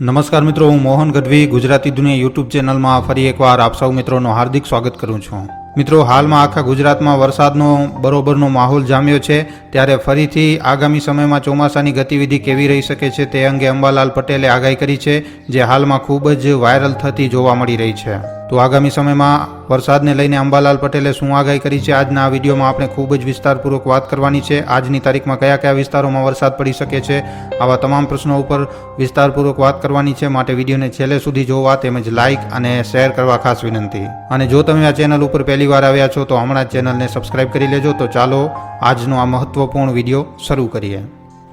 નમસ્કાર મિત્રો, હું મોહન ગઢવી, ગુજરાતી દુનિયા યુટ્યુબ ચેનલમાં ફરી એકવાર આપ સૌ મિત્રોનું હાર્દિક સ્વાગત કરું છું. મિત્રો, હાલમાં આખા ગુજરાતમાં વરસાદનો બરોબરનો માહોલ જામ્યો છે. ત્યારે ફરીથી આગામી સમયમાં ચોમાસાની ગતિવિધિ કેવી રહી શકે છે તે અંગે અંબાલાલ પટેલે આગાહી કરી છે, જે હાલમાં ખૂબ જ વાયરલ થતી જોવા મળી રહી છે. તો આગામી સમયમાં વરસાદને લઈને અંબાલાલ પટેલે શું આગાહી કરી છે આજના આ વિડીયોમાં આપણે ખૂબ જ વિસ્તારપૂર્વક વાત કરવાની છે. આજની તારીખમાં કયા કયા વિસ્તારોમાં વરસાદ પડી શકે છે આવા તમામ પ્રશ્નો ઉપર વિસ્તારપૂર્વક વાત કરવાની છે. માટે વિડીયોને છેલ્લે સુધી જોવા તેમજ લાઇક અને શેર કરવા ખાસ વિનંતી. અને જો તમે આ ચેનલ ઉપર પહેલી વાર આવ્યા છો તો હમણાં જ ચેનલને સબસ્ક્રાઇબ કરી લેજો. તો ચાલો આજનો આ મહત્વપૂર્ણ વીડિયો શરૂ કરીએ.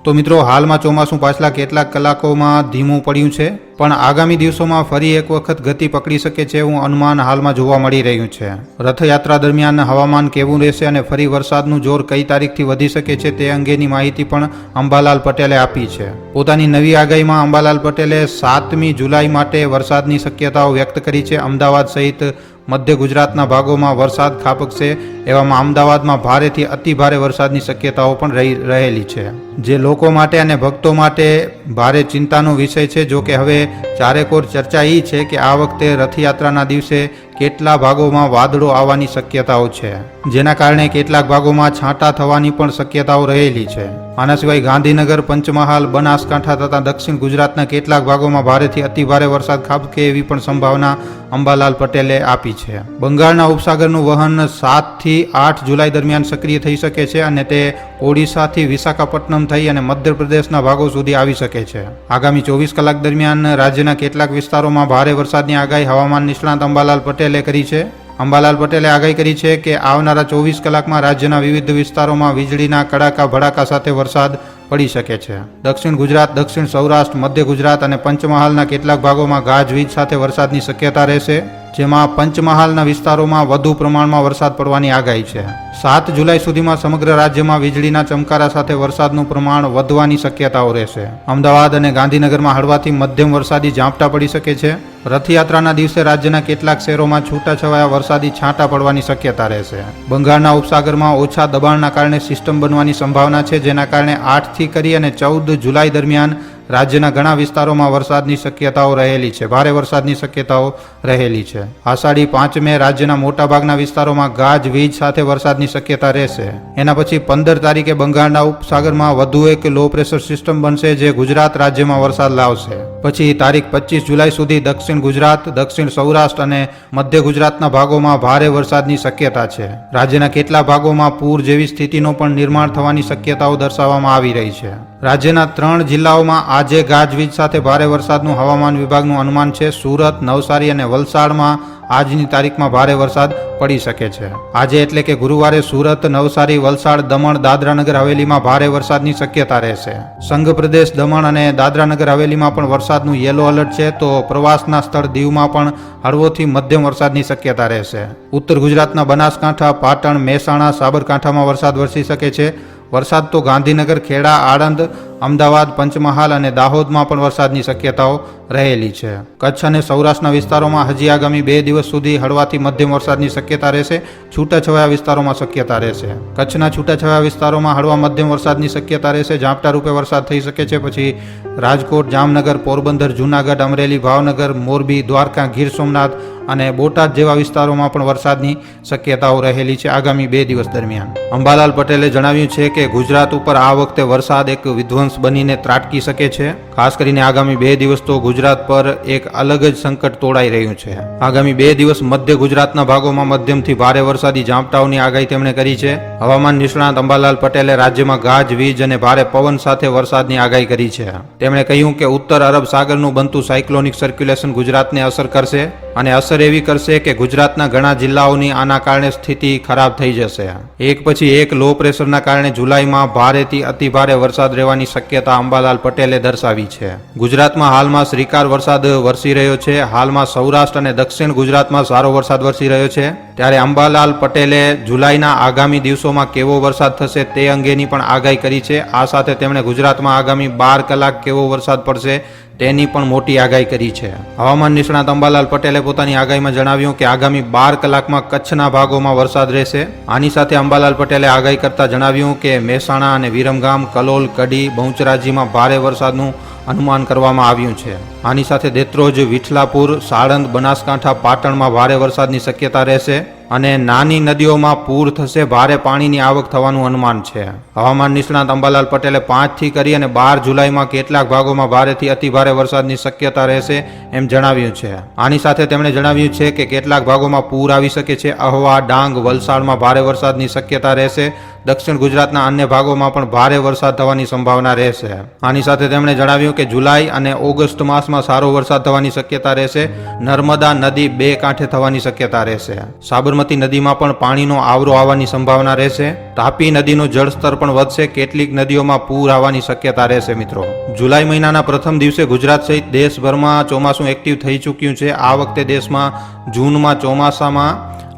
તો મિત્રો, હાલમાં ચોમાસું પાછલા કેટલાક કલાકોમાં ધીમું પડ્યું છે, પણ આગામી દિવસોમાં ફરી એક વખત ગતિ પકડી શકે છે એવું અનુમાન હાલમાં જોવા મળી રહ્યું છે. રથયાત્રા દરમિયાન હવામાન કેવું રહેશે અને ફરી વરસાદનું જોર કઈ તારીખથી વધી શકે છે તે અંગેની માહિતી પણ અંબાલાલ પટેલે આપી છે. પોતાની નવી આગાહીમાં અંબાલાલ પટેલે સાતમી જુલાઈ માટે વરસાદની શક્યતાઓ વ્યક્ત કરી છે. અમદાવાદ સહિત મધ્ય ગુજરાતના ભાગોમાં વરસાદ ખાબકશે એવામાં અમદાવાદમાં ભારેથી અતિ ભારે વરસાદની શક્યતાઓ પણ રહી, રહેલી છે. જે લોકો માટે અને ભક્તો માટે ભારે ચિંતાનો વિષય છે જો કે હવે ચારેકોર ચર્ચા એ છે કે આ વખતે રથયાત્રાના દિવસે કેટલા ભાગોમાં વાદળો આવવાની શક્યતાઓ છે? જેના કારણે કેટલાક ભાગોમાં છાંટા થવાની પણ શક્યતાઓ રહેલી છે. આના સિવાય ગાંધીનગર, પંચમહાલ, બનાસકાંઠા તથા દક્ષિણ ગુજરાતના કેટલાક ભાગોમાં ભારેથી અતિ ભારે વરસાદ ખાબકે એવી પણ સંભાવના અંબાલાલ પટેલે આપી છે. બંગાળના ઉપસાગરનું વહન સાતથી આઠ જુલાઈ દરમિયાન સક્રિય થઈ શકે છે અને તે ઓડિશાથી વિશાખાપટ્ટનમ થઈ અને મધ્યપ્રદેશના ભાગો સુધી આવી શકે છે. આગામી ચોવીસ કલાક દરમિયાન રાજ્યના કેટલાક વિસ્તારોમાં ભારે વરસાદની આગાહી હવામાન નિષ્ણાત અંબાલાલ પટેલે કરી છે. અંબાલાલ પટેલે આગાહી કરી છે કે આવનારા ચોવીસ કલાકમાં રાજ્યના વિવિધ વિસ્તારોમાં વીજળીના કડાકા, ભડાકા સાથે વરસાદ પડી શકે છે. દક્ષિણ ગુજરાત, દક્ષિણ સૌરાષ્ટ્ર, મધ્ય ગુજરાત અને પંચમહાલના કેટલાક ભાગોમાં ગાજવીજ સાથે વરસાદની શક્યતા રહેશે. જેમાં પંચમહાલના વિસ્તારોમાં વધુ પ્રમાણમાં વરસાદ પડવાની આગાહી છે. સાત જુલાઈ સુધીમાં સમગ્ર રાજ્યમાં વીજળીના ચમકારા સાથે વરસાદનું પ્રમાણ વધવાની શક્યતાઓ રહેશે. અમદાવાદ અને ગાંધીનગરમાં હળવાથી મધ્યમ વરસાદી ઝાપટા પડી શકે છે. રથયાત્રાના દિવસે રાજ્યના કેટલાક શહેરોમાં છૂટાછવાયા વરસાદી છાંટા પડવાની શક્યતા રહેશે. બંગાળના ઉપસાગરમાં ઓછા દબાણના કારણે સિસ્ટમ બનવાની સંભાવના છે, જેના કારણે આઠથી કરી અને ચૌદ જુલાઈ દરમિયાન રાજ્યના ઘણા વિસ્તારોમાં વરસાદની શક્યતાઓ રહેલી છે. ભારે વરસાદની શક્યતાઓ રહેલી છે. આષાઢી પાંચમે રાજ્યના મોટાભાગના વિસ્તારોમાં ગાજ, વીજ સાથે વરસાદની શક્યતા રહેશે. એના પછી પંદર તારીખે બંગાળના ઉપસાગરમાં વધુ એક લો પ્રેશર સિસ્ટમ બનશે જે ગુજરાત રાજ્યમાં વરસાદ લાવશે. પછી તારીખ પચીસ જુલાઈ સુધી દક્ષિણ ગુજરાત, દક્ષિણ સૌરાષ્ટ્ર અને મધ્ય ગુજરાતના ભાગોમાં ભારે વરસાદની શક્યતા છે. રાજ્યના કેટલા ભાગોમાં પૂર જેવી સ્થિતિનો પણ નિર્માણ થવાની શક્યતાઓ દર્શાવવામાં આવી રહી છે. રાજ્યના ત્રણ જિલ્લાઓમાં આજે ગાજવીજ સાથે ભારે વરસાદનું હવામાન વિભાગનું અનુમાન છે. સુરત, નવસારી અને વલસાડમાં આજની તારીખમાં ભારે વરસાદ પડી શકે છે. આજે એટલે કે ગુરુવારે સુરત, નવસારી, વલસાડ, દમણ, દાદરાનગર હવેલીમાં ભારે વરસાદની શક્યતા રહેશે. સંઘ પ્રદેશ, દમણ અને દાદરાનગર હવેલીમાં પણ વરસાદનું યેલો એલર્ટ છે તો પ્રવાસના સ્થળ દીવમાં પણ હળવોથી મધ્યમ વરસાદની શક્યતા રહેશે. ઉત્તર ગુજરાતના બનાસકાંઠા, પાટણ, મહેસાણા, સાબરકાંઠામાં વરસાદ વરસી શકે છે. વરસાદ તો ગાંધીનગર ખેડા આણંદ અમદાવાદ પંચમહાલ અને દાહોદમાં પણ વરસાદની શક્યતાઓ રહેલી છે. કચ્છ અને સૌરાષ્ટ્રના વિસ્તારોમાં હજી આગામી બે દિવસ સુધી હળવાથી મધ્યમ વરસાદની શક્યતા રહેશે, છૂટાછવાયા વિસ્તારોમાં શક્યતા રહેશે. કચ્છના છૂટાછવાયા વિસ્તારોમાં હળવા મધ્યમ વરસાદની શક્યતા રહેશે, ઝાપટા રૂપે વરસાદ થઈ શકે છે, પછી રાજકોટ, જામનગર, પોરબંદર, જૂનાગઢ, અમરેલી, ભાવનગર, મોરબી, દ્વારકા, ગીર સોમનાથ અને બોટાદ જેવા વિસ્તારોમાં પણ વરસાદની શક્યતાઓ રહેલી છે આગામી બે દિવસ દરમિયાન. અંબાલાલ પટેલે જણાવ્યું છે કે ગુજરાત ઉપર આ વખતે વરસાદ એક વિધ્વંસ બનીને ત્રાટકી શકે છે. ખાસ કરીને આગામી બે દિવસ તો ગુજરાત પર એક અલગ જ સંકટ તોડાઈ રહ્યું છે. આગામી બે દિવસ મધ્ય ગુજરાતના ભાગોમાં મધ્યમથી ભારે વરસાદી ઝાપટાઓની આગાહી તેમણે કરી છે. હવામાન નિષ્ણાત અંબાલાલ પટેલે રાજ્યમાં ગાજ, વીજ અને ભારે પવન સાથે વરસાદની આગાહી કરી છે. તેમણે કહ્યું કે ઉત્તર અરબ સાગરનું બનતું સાયક્લોનિક સર્ક્યુલેશન ગુજરાતને અસર કરશે. અને અસર એવી કરશે કે ગુજરાતના ઘણા જિલ્લાઓની આના કારણે સ્થિતિ ખરાબ થઈ જશે. એક પછી એક લો પ્રેશરના કારણે જુલાઈમાં ભારેથી અતિ ભારે વરસાદ રહેવાની શક્યતા અંબાલાલ પટેલે દર્શાવી છે. ગુજરાતમાં હાલમાં શ્રીકાર વરસાદ વરસી રહ્યો છે. હાલમાં સૌરાષ્ટ્ર અને દક્ષિણ ગુજરાતમાં સારો વરસાદ વરસી રહ્યો છે. ત્યારે અંબાલાલ પટેલે જુલાઈના આગામી દિવસોમાં કેવો વરસાદ થશે તે અંગેની પણ આગાહી કરી છે. આ સાથે તેમણે ગુજરાતમાં આગામી બાર કલાક કેવો વરસાદ પડશે તેની પણ મોટી આગાહી કરી છે. હવામાન નિષ્ણાત અંબાલાલ પટેલે પોતાની આગાહીમાં જણાવ્યું કે આગામી બાર કલાકમાં કચ્છના ભાગોમાં વરસાદ રહેશે. આની સાથે અંબાલાલ પટેલે આગાહી કરતા જણાવ્યું કે મહેસાણા અને વિરમગામ, કલોલ, કડી, બહુચરાજીમાં ભારે વરસાદનું અનુમાન કરવામાં આવ્યું છે. આની સાથે દેત્રોજ, વિઠલાપુર, સાળંદ, બનાસકાંઠા, પાટણમાં ભારે વરસાદની શક્યતા રહેશે. અને નાની નદીઓમાં પૂર થશે, ભારે પાણીની આવક થવાનું અનુમાન છે. હવામાન નિષ્ણાત અંબાલાલ પટેલે પાંચથી કરી અને બાર જુલાઈમાં કેટલાક ભાગોમાં ભારેથી અતિભારે વરસાદની શક્યતા રહેશે એમ જણાવ્યું છે. આની સાથે તેમણે જણાવ્યું છે કે કેટલાક ભાગોમાં પૂર આવી શકે છે. અહવા, ડાંગ, વલસાડમાં ભારે વરસાદની શક્યતા રહેશે. દક્ષિણ ગુજરાતના અન્ય ભાગોમાં પણ ભારે વરસાદ થવાની સંભાવના રહેશે. આની સાથે તેમણે જણાવ્યું કે જુલાઈ અને ઓગસ્ટ માસમાં સારો વરસાદ થવાની શક્યતા રહેશે. નર્મદા નદી બે કાંઠે થવાની શક્યતા રહેશે. સાબરમતી નદીમાં પણ પાણીનો આવરો આવવાની સંભાવના રહેશે. તાપી નદીનું જળસ્તર પણ વધશે. કેટલીક નદીઓમાં પૂર આવવાની શક્યતા રહેશે મિત્રો. જુલાઈ મહિનાના પ્રથમ દિવસે ગુજરાત સહિત દેશભરમાં ચોમાસું એક્ટિવ થઈ ચૂક્યું છે. આ વખતે દેશમાં જૂનમાં ચોમાસામાં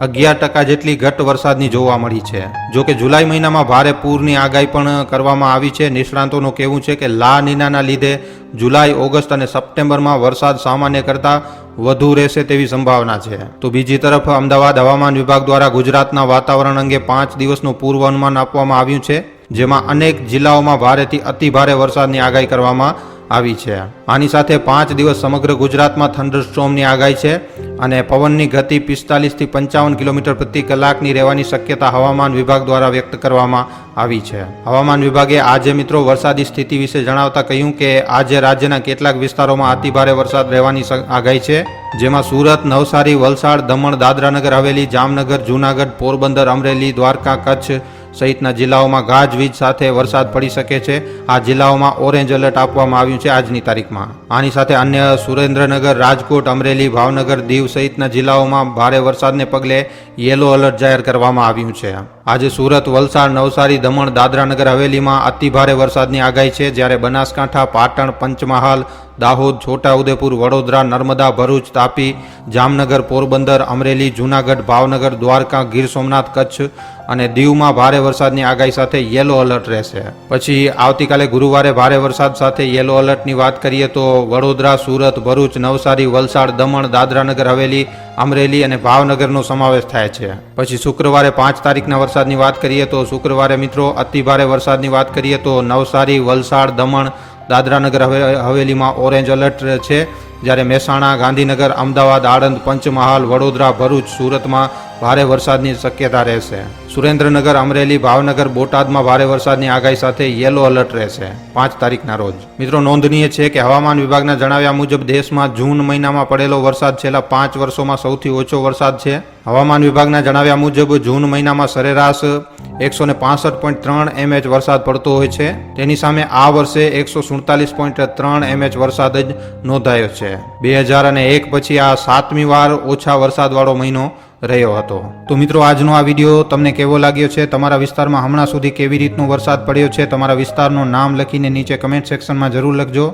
અગિયાર ટકા જેટલી ઘટ વરસાદની જોવા મળી છે. જો કે જુલાઈ મહિનામાં ભારે પૂરની આગાહી પણ કરવામાં આવી છે. નિષ્ણાંતોનું કહેવું છે કે લા નીનાના લીધે જુલાઈ, ઓગસ્ટ અને સપ્ટેમ્બરમાં વરસાદ સામાન્ય કરતાં વધુ રહેશે તેવી સંભાવના છે. તો બીજી તરફ અમદાવાદ હવામાન વિભાગ દ્વારા ગુજરાતના વાતાવરણ અંગે પાંચ દિવસનું પૂર્વ અનુમાન આપવામાં આવ્યું છે, જેમાં અનેક જિલ્લાઓમાં ભારેથી અતિ ભારે વરસાદની આગાહી કરવામાં આવી છે. આની સાથે પાંચ દિવસ સમગ્ર ગુજરાતમાં થંડરસ્ટોમની આગાહી છે. અને પવનની ગતિ પિસ્તાલીસથી પંચાવન કિલોમીટર પ્રતિ કલાકની રહેવાની શક્યતા હવામાન વિભાગ દ્વારા વ્યક્ત કરવામાં આવી છે. હવામાન વિભાગે આજે મિત્રો વરસાદી સ્થિતિ વિશે જણાવતા કહ્યું કે આજે રાજ્યના કેટલાક વિસ્તારોમાં અતિભારે વરસાદ રહેવાની આગાહી છે, જેમાં સુરત, નવસારી, વલસાડ, દમણ, દાદરાનગર હવેલી, જામનગર, જૂનાગઢ, પોરબંદર, અમરેલી, દ્વારકા, કચ્છ સહિતના જિલ્લાઓમાં ગાજવીજ સાથે વરસાદ પડી શકે છે. આ જિલ્લાઓમાં ઓરેન્જ એલર્ટ આપવામાં આવ્યું છે આજની તારીખમાં. આની સાથે અન્ય સુરેન્દ્રનગર, રાજકોટ, અમરેલી, ભાવનગર દીવ સહિતના જિલ્લાઓમાં ભારે વરસાદને પગલે યેલો એલર્ટ જાહેર કરવામાં આવ્યું છે. આજે સુરત, વલસાડ, નવસારી, દમણ, દાદરાનગર હવેલીમાં અતિભારે વરસાદની આગાહી છે. જ્યારે બનાસકાંઠા, પાટણ, પંચમહાલ, દાહોદ, છોટાઉદેપુર, વડોદરા, નર્મદા, ભરૂચ, તાપી, જામનગર, પોરબંદર, અમરેલી, જૂનાગઢ, ભાવનગર, દ્વારકા, ગીર સોમનાથ, કચ્છ અને દીવમાં ભારે વરસાદની આગાહી સાથે યેલો એલર્ટ રહેશે. પછી આવતીકાલે ગુરુવારે ભારે વરસાદ સાથે યેલો એલર્ટની વાત કરીએ તો વડોદરા, સુરત, ભરૂચ, નવસારી, વલસાડ, દમણ, દાદરાનગર, હવેલી, અમરેલી અને ભાવનગરનો સમાવેશ થાય છે. પછી શુક્રવારે પાંચ તારીખના વરસાદની વાત કરીએ તો શુક્રવારે મિત્રો અતિભારે વરસાદની વાત કરીએ તો નવસારી, વલસાડ, દમણ, દાદરાનગર, હવે- હવેલીમાં ઓરેન્જ એલર્ટ છે. જ્યારે મહેસાણા, ગાંધીનગર, અમદાવાદ, આણંદ, પંચમહાલ, વડોદરા, ભરૂચ, સુરતમાં ભારે વરસાદની શક્યતા રહેશે. સુરેન્દ્રનગર, અમરેલી, ભાવનગર, બોટાદમાં ભારે વરસાદની આગાહી સાથે યેલો એલર્ટ રહેશે પાંચ તારીખના રોજ. મિત્રો, નોંધનીય છે કે હવામાન વિભાગના જણાવ્યા મુજબ દેશમાં જૂન મહિનામાં પડેલો વરસાદ છેલ્લા પાંચ વર્ષોમાં સૌથી ઓછો વરસાદ છે. હવામાન વિભાગના જણાવ્યા મુજબ જૂન મહિનામાં સરેરાશ એકસો ને પાસઠ પોઈન્ટ ત્રણ એમએચ વરસાદ પડતો હોય છે. તેની સામે આ વર્ષે એકસો સુડતાલીસ પોઈન્ટ ત્રણ એમએચ વરસાદ જ નોંધાયો છે. બે હજાર અને એક પછી આ સાતમી વાર ઓછા વરસાદવાળો મહિનો રહ્યો હતો. તો મિત્રો, આજનો આ વીડિયો તમને કેવો લાગ્યો છે? તમારા વિસ્તારમાં હમણાં સુધી કેવી રીતનો વરસાદ પડ્યો છે? તમારા વિસ્તારનું નામ લખીને નીચે કમેન્ટ સેક્શનમાં જરૂર લખજો.